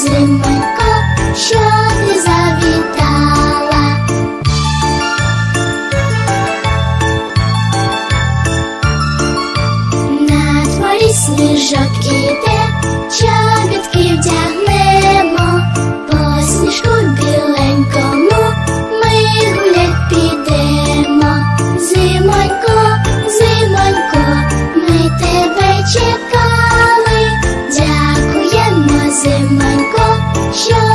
Зименько, що ти завітала, на дворі сніжок іде, чобітки вдягнемо, по сніжку біленькому ми гулять підемо. Зимонько, зимонько, ми тебе чекаємо. show.